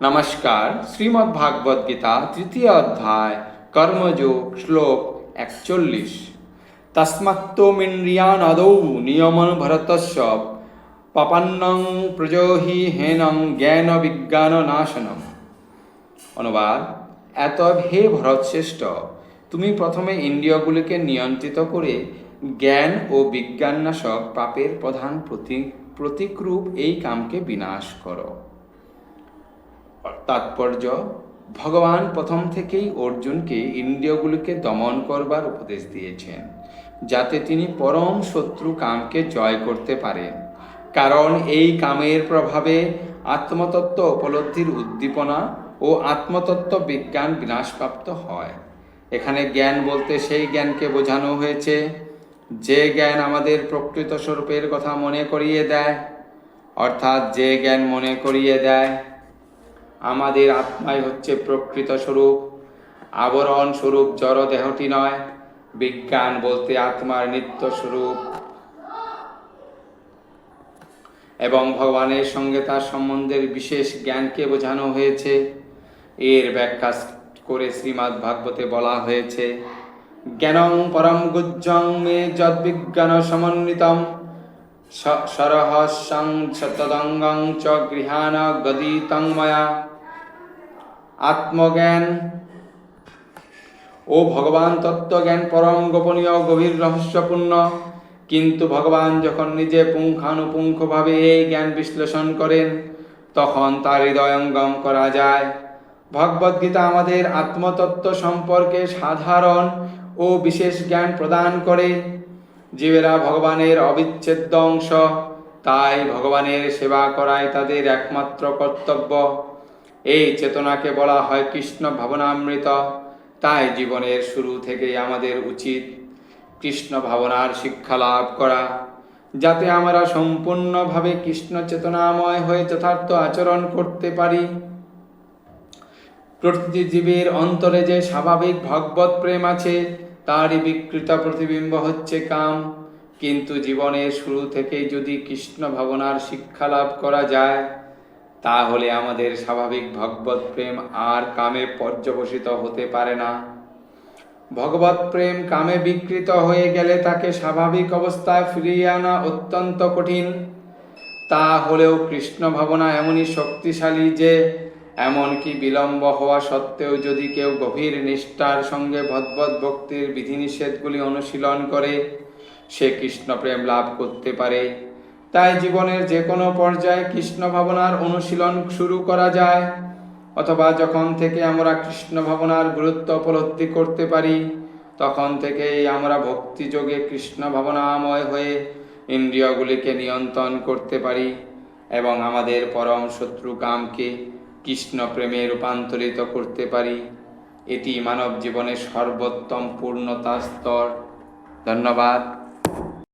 নমস্কার শ্রীমদ্ ভাগবত গীতা তৃতীয় অধ্যায় কর্মযোগ শ্লোক একচল্লিশ তস্মাত্তমিন্দ্রিয়ান আদৌ নিয়মন ভরতস্য পাপান্নং প্রজোহি হেনং জ্ঞান বিজ্ঞান নাশনম অনুবাদ এত হে ভরতশ্রেষ্ঠ, তুমি প্রথমে ইন্দ্রিয়গুলিকে নিয়ন্ত্রিত করে জ্ঞান ও বিজ্ঞাননাশক পাপের প্রধান প্রতীক প্রতীকরূপ এই কামকে বিনাশ করো। তাৎপর্য, ভগবান প্রথম থেকেই অর্জুনকে ইন্দ্রিয়গুলিকে দমন করবার উপদেশ দিয়েছেন, যাতে তিনি পরম শত্রু কামকে জয় করতে পারেন। কারণ এই কামের প্রভাবে আত্মতত্ত্ব উপলব্ধির উদ্দীপনা ও আত্মতত্ত্ব বিজ্ঞান বিনাশপ্রাপ্ত হয়। এখানে জ্ঞান বলতে সেই জ্ঞানকে বোঝানো হয়েছে, যে জ্ঞান আমাদের প্রকৃত স্বরূপের কথা মনে করিয়ে দেয়, অর্থাৎ যে জ্ঞান মনে করিয়ে দেয় আমাদের আত্মাই হচ্ছে প্রকৃত স্বরূপ। আবরণ স্বরূপ জড় দেহটি নয়, বিজ্ঞান বলতে আত্মার নিত্য স্বরূপ। এবং ভগবানের সঙ্গে তার সম্বন্ধের বিশেষ জ্ঞানকে বোঝানো হয়েছে। এর ব্যাখ্যা করে শ্রীমদ্ ভাগবতে বলা হয়েছে, জ্ঞানং পরম গুজ্জং মে যদ্বিজ্ঞান সমন্বিতম। স- সরহস্যং শতদঙ্গং চ গৃহাণ গদিতং ময়া। আত্মজ্ঞান ও ভগবান তত্ত্বজ্ঞান পরম গোপনীয় গভীর রহস্যপূর্ণ। কিন্তু ভগবান যখন নিজে পুঙ্খানুপুঙ্খভাবে এই জ্ঞান বিশ্লেষণ করেন, তখন তার হৃদয়ঙ্গম করা যায়। ভগবদ্গীতা আমাদের আত্মতত্ত্ব সম্পর্কে সাধারণ ও বিশেষ জ্ঞান প্রদান করে। জীবেরা ভগবানের অবিচ্ছেদ্য অংশ, তাই ভগবানের সেবা করাই তাদের একমাত্র কর্তব্য। এই চেতনাকে বলা হয় কৃষ্ণ ভাবনামৃত। তাই জীবনের শুরু থেকেই আমাদের উচিত কৃষ্ণ ভাবনার শিক্ষা লাভ করা, যাতে আমরা সম্পূর্ণভাবে কৃষ্ণ চেতনাময় হয়ে যথার্থ আচরণ করতে পারি। প্রতিটি জীবের অন্তরে যে স্বাভাবিক ভগবত প্রেম আছে, তারই বিকৃত প্রতিবিম্ব হচ্ছে কাম। কিন্তু জীবনের শুরু থেকেই যদি কৃষ্ণ ভাবনার শিক্ষা লাভ করা যায় তাহলে আমাদের স্বাভাবিক ভগবত প্রেম আর কামে পর্যবসিত হতে পারে না। ভগবত প্রেম কামে বিকৃত হয়ে গেলে তাকে স্বাভাবিক অবস্থায় ফিরিয়ে আনা অত্যন্ত কঠিন। তা হলেও কৃষ্ণ ভাবনা এমনই শক্তিশালী যে, এমনকি বিলম্ব হওয়া সত্ত্বেও যদি কেউ গভীর নিষ্ঠার সঙ্গে ভগবত ভক্তির বিধিনিষেধগুলি অনুশীলন করে, সে কৃষ্ণ প্রেম লাভ করতে পারে। তাই জীবনের যে কোনো পর্যায়ে কৃষ্ণ ভাবনার অনুশীলন শুরু করা যায়। অথবা যখন থেকে আমরা কৃষ্ণ ভাবনার গুরুত্ব উপলব্ধি করতে পারি, তখন থেকেই আমরা ভক্তিযোগে কৃষ্ণ ভাবনাময় হয়ে ইন্দ্রিয়গুলিকে নিয়ন্ত্রণ করতে পারি এবং আমাদের পরম শত্রু কামকে কৃষ্ণ প্রেমে রূপান্তরিত করতে পারি। এটি মানব জীবনের সর্বোত্তম পূর্ণতা স্তর। ধন্যবাদ।